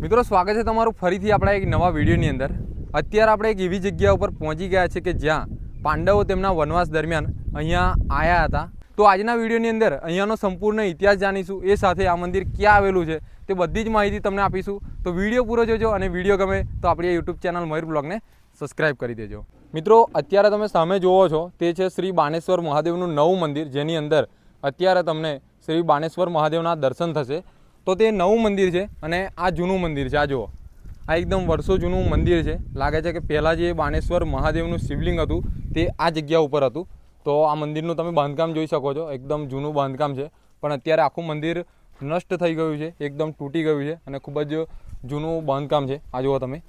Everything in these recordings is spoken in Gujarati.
મિત્રો, સ્વાગત છે તમારું ફરીથી આપણા એક નવા વિડીયોની અંદર. અત્યારે આપણે એક એવી જગ્યા ઉપર પહોંચી ગયા છે કે જ્યાં પાંડવો તેમના વનવાસ દરમિયાન અહીંયા આવ્યા હતા. તો આજના વિડીયોની અંદર અહીંયાનો સંપૂર્ણ ઇતિહાસ જાણીશું, એ સાથે આ મંદિર ક્યાં આવેલું છે, તે બધી જ માહિતી તમને આપીશું. તો વીડિયો પૂરો જોજો અને વીડિયો ગમે તો આપણી યુટ્યુબ ચેનલ મયુર બ્લોગને સબસ્ક્રાઈબ કરી દેજો. મિત્રો, અત્યારે તમે સામે જોવો છો, તે છે શ્રી બાણેશ્વર મહાદેવનું નવું મંદિર, જેની અંદર અત્યારે તમને શ્રી બાણેશ્વર મહાદેવના દર્શન થશે. તો તે નવું મંદિર છે અને આ જૂનું મંદિર છે, આ જુઓ. આ એકદમ વર્ષો જૂનું મંદિર છે. લાગે છે કે પહેલાં જે બાણેશ્વર મહાદેવનું શિવલિંગ હતું, તે આ જગ્યા ઉપર હતું. તો આ મંદિરનું તમે બાંધકામ જોઈ શકો છો. એકદમ જૂનું બાંધકામ છે. પણ અત્યારે આખું મંદિર નષ્ટ થઈ ગયું છે. એકદમ તૂટી ગયું છે અને ખૂબ જ જૂનું બાંધકામ છે. આ જુઓ તમે.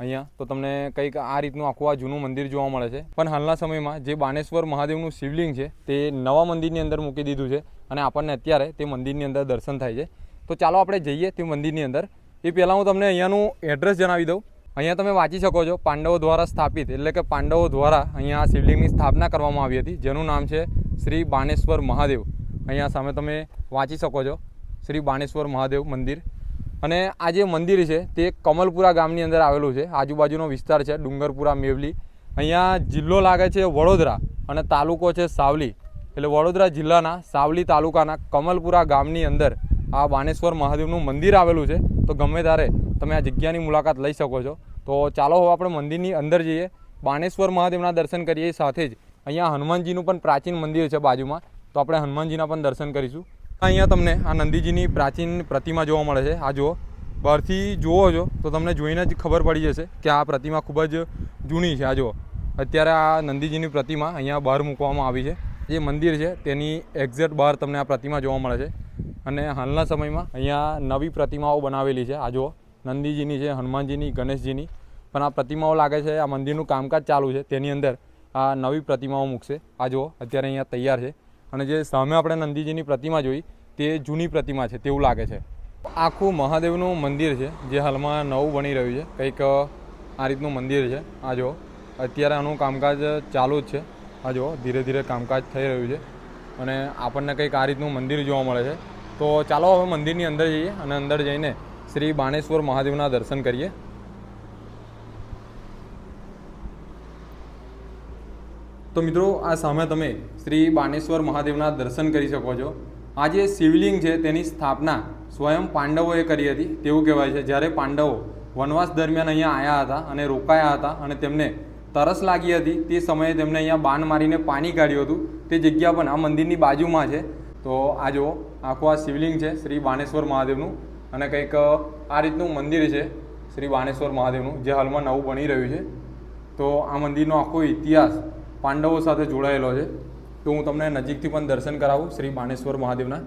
અહીંયા તો તમને કંઈક આ રીતનું આખું આ જૂનું મંદિર જોવા મળે છે. પણ હાલના સમયમાં જે બાણેશ્વર મહાદેવનું શિવલિંગ છે, તે નવા મંદિરની અંદર મૂકી દીધું છે અને આપણને અત્યારે તે મંદિરની અંદર દર્શન થાય છે. તો ચાલો આપણે જઈએ તે મંદિરની અંદર. એ પહેલાં હું તમને અહીંયાનું એડ્રેસ જણાવી દઉં. અહીંયા તમે વાંચી શકો છો, પાંડવો દ્વારા સ્થાપિત, એટલે કે પાંડવો દ્વારા અહીંયા શિવલિંગની સ્થાપના કરવામાં આવી હતી, જેનું નામ છે શ્રી બાણેશ્વર મહાદેવ. અહીંયા સામે તમે વાંચી શકો છો, શ્રી બાણેશ્વર મહાદેવ મંદિર. અને આ જે મંદિર છે, તે કમલપુરા ગામની અંદર આવેલું છે. આજુબાજુનો વિસ્તાર છે, ડુંગરપુરા, મેવલી. અહીંયા જિલ્લો લાગે છે વડોદરા અને તાલુકો છે સાવલી. એટલે વડોદરા જિલ્લાના સાવલી તાલુકાના કમલપુરા ગામની અંદર આ બાણેશ્વર મહાદેવનું મંદિર આવેલું છે. તો ગમે ત્યારે તમે આ જગ્યાની મુલાકાત લઈ શકો છો. તો ચાલો હવે આપણે મંદિરની અંદર જઈએ. બાણેશ્વર મહાદેવના દર્શન કરીએ સાથે જ. અહીંયા હનુમાનજીનું પણ પ્રાચીન મંદિર છે બાજુમાં. તો આપણે હનુમાનજીના પણ દર્શન કરીશું. અહીંયા તમને આ નંદીજીની પ્રાચીન પ્રતિમા જોવા મળે છે. આ જુઓ. બહારથી જુઓ છો તો તમને જોઈને જ ખબર પડી જશે કે આ પ્રતિમા ખૂબ જ જૂની છે. આ જુઓ. અત્યારે આ નંદીજીની પ્રતિમા અહીંયા બહાર મૂકવામાં આવી છે. જે મંદિર છે તેની એક્ઝેક્ટ બહાર તમને આ પ્રતિમા જોવા મળે છે. અને હાલના સમયમાં અહીંયા નવી પ્રતિમાઓ બનાવેલી છે. આ જુઓ, નંદીજીની છે, હનુમાનજીની, ગણેશજીની. પણ આ પ્રતિમાઓ લાગે છે, આ મંદિરનું કામકાજ ચાલુ છે. તેની અંદર આ નવી પ્રતિમાઓ મૂકશે. આ જુઓ, અત્યારે અહીંયા તૈયાર છે. અને જે સામે આપણે નંદીજીની પ્રતિમા જોઈ, તે જૂની પ્રતિમા છે તેવું લાગે છે. આખું મહાદેવનું મંદિર છે, જે હાલમાં નવું બની રહ્યું છે. કંઈક આ રીતનું મંદિર છે. આ જુઓ, અત્યારે આનું કામકાજ ચાલુ જ છે. આ જુઓ, ધીરે ધીરે કામકાજ થઈ રહ્યું છે. અને આપણને કંઈક આ રીતનું મંદિર જોવા મળે છે. તો ચાલો હવે મંદિરની અંદર જઈએ અને અંદર જઈને શ્રી બાણેશ્વર મહાદેવના દર્શન કરીએ. તો મિત્રો, આ સામે તમે શ્રી બાણેશ્વર મહાદેવના દર્શન કરી શકો છો. આ જે શિવલિંગ છે, તેની સ્થાપના સ્વયં પાંડવોએ કરી હતી. તેવું કહેવાય છે. જ્યારે પાંડવો વનવાસ દરમિયાન અહીંયા આવ્યા હતા અને રોકાયા હતા અને તેમને તરસ લાગી હતી, તે સમયે તેમને અહીંયા બાણ મારીને પાણી કાઢ્યું હતું. તે જગ્યા પણ આ મંદિરની બાજુમાં છે. તો આ જુઓ, આખું આ શિવલિંગ છે શ્રી બાણેશ્વર મહાદેવનું અને કંઈક આ રીતનું મંદિર છે શ્રી બાણેશ્વર મહાદેવનું, જે હાલમાં નવું બની રહ્યું છે. તો આ મંદિરનો આખો ઇતિહાસ પાંડવો સાથે જોડાયેલો છે. તો હું તમને નજીકથી પણ દર્શન કરાવું શ્રી બાણેશ્વર મહાદેવના.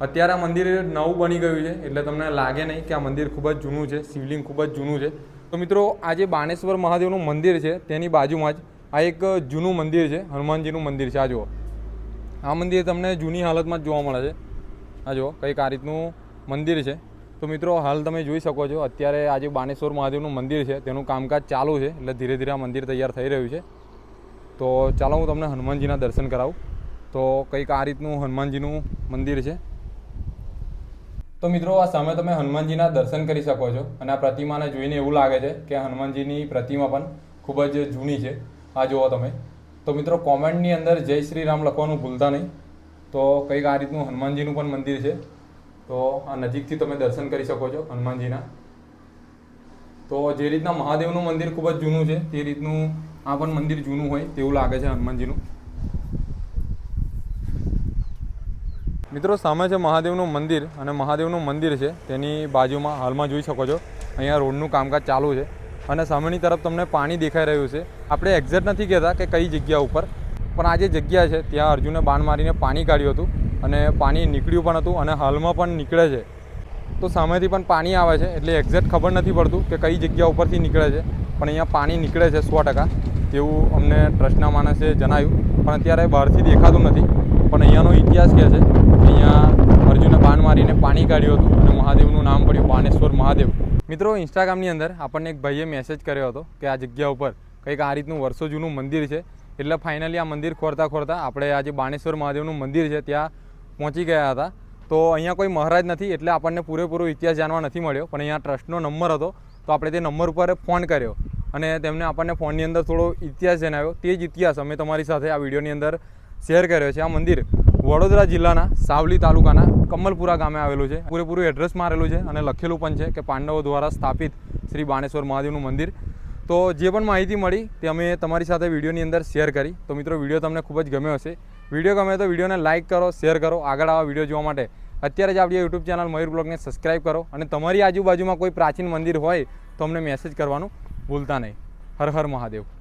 અત્યારે આ મંદિર નવું બની ગયું છે, એટલે તમને લાગે નહીં કે આ મંદિર ખૂબ જ જૂનું છે, શિવલિંગ ખૂબ જ જૂનું છે. તો મિત્રો, આ જે બાણેશ્વર મહાદેવનું મંદિર છે, તેની બાજુમાં જ આ એક જૂનું મંદિર છે, હનુમાનજીનું મંદિર છે, આ જુઓ. આ મંદિર તમને જૂની હાલતમાં જ જોવા મળે છે. આ જુઓ, કંઈક આ રીતનું મંદિર છે. તો મિત્રો, હાલ તમે જોઈ શકો છો, અત્યારે આ જે બાણેશ્વર મહાદેવનું મંદિર છે, તેનું કામકાજ ચાલુ છે. એટલે ધીરે ધીરે આ મંદિર તૈયાર થઈ રહ્યું છે. તો ચાલો, હું તમને હનુમાનજીના દર્શન કરાવું. તો કંઈક આ રીતનું હનુમાનજીનું મંદિર છે. તો મિત્રો, આ સામે તમે હનુમાનજીના દર્શન કરી શકો છો. અને આ પ્રતિમાને જોઈને એવું લાગે છે કે હનુમાનજીની પ્રતિમા પણ ખૂબ જ જૂની છે. આ જુઓ તમે. તો મિત્રો કોમેન્ટની અંદર જય શ્રી રામ લખવાનું ભૂલતા નહીં. તો કંઈક આ રીતનું હનુમાનજીનું પણ મંદિર છે. તો આ નજીકથી તમે દર્શન કરી શકો છો હનુમાનજીના. તો જે રીતના મહાદેવનું મંદિર ખૂબ જ જૂનું છે, તે રીતનું આ પણ મંદિર જૂનું હોય તેવું લાગે છે હનુમાનજીનું. મિત્રો સામે છે મહાદેવનું મંદિર અને મહાદેવનું મંદિર છે, તેની બાજુમાં હાલમાં જોઈ શકો છો. અહીંયા રોડનું કામકાજ ચાલુ છે. અને સામેની તરફ તમને પાણી દેખાઈ રહ્યું છે. આપણે એક્ઝેક્ટ નથી કહેતા કે કઈ જગ્યા ઉપર, પણ આ જે જગ્યા છે, ત્યાં અર્જુને બાણ મારીને પાણી કાઢ્યું હતું અને પાણી નીકળ્યું પણ હતું અને હાલમાં પણ નીકળે છે. તો સામેથી પણ પાણી આવે છે, એટલે એક્ઝેક્ટ ખબર નથી પડતું કે કઈ જગ્યા ઉપરથી નીકળે છે, પણ અહીંયા પાણી નીકળે છે સો ટકા તેવું અમને ટ્રસ્ટના માણસે જણાવ્યું, પણ અત્યારે બહારથી દેખાતું નથી. પણ અહીંયાનો ઇતિહાસ કહે છે અહીંયા અર્જુને બાણ મારીને પાણી કાઢ્યું હતું અને મહાદેવનું નામ પડ્યું બાણેશ્વર મહાદેવ. મિત્રો ઇન્સ્ટાગ્રામની અંદર આપણને એક ભાઈએ મેસેજ કર્યો હતો કે આ જગ્યા ઉપર કંઈક આ રીતનું વર્ષો જૂનું મંદિર છે. એટલે ફાઇનલી આ મંદિર ખોરતા ખોરતા આપણે આજે બાણેશ્વર મહાદેવનું મંદિર છે, ત્યાં પહોંચી ગયા હતા. તો અહીંયા કોઈ મહારાજ નથી, એટલે આપણને પૂરેપૂરો ઇતિહાસ જાણવા નથી મળ્યો. પણ અહીંયા ટ્રસ્ટનો નંબર હતો, તો આપણે તે નંબર ઉપર ફોન કર્યો. અને તેમને આપણને ફોનની અંદર થોડો ઇતિહાસ જણાવ્યો. તે જ ઇતિહાસ અમે તમારી સાથે આ વિડીયોની અંદર શેર કર્યો છે, આ મંદિર. વડોદરા જિલ્લાના સાવલી તાલુકાના કમલપુરા ગામે આવેલું છે. પૂરેપૂરું એડ્રેસ મારેલું છે અને લખેલું પણ છે કે પાંડવો દ્વારા સ્થાપિત શ્રી બાણેશ્વર મહાદેવનું મંદિર. તો જે પણ માહિતી મળી તે અમે તમારી સાથે વિડીયોની અંદર શેર કરી. તો મિત્રો, વીડિયો તમને ખૂબ જ ગમ્યો હશે. વીડિયો ગમે તો વિડીયોને લાઇક કરો શેર કરો, આગળ આવા વીડિયો જોવા માટે. અત્યારે જ આપણી યુટ્યુબ ચેનલ મયુર બ્લોગને સબસ્ક્રાઈબ કરો અને તમારી આજુબાજુમાં કોઈ પ્રાચીન મંદિર હોય તો અમને મેસેજ કરવાનું ભૂલતા નહીં. હર હર મહાદેવ.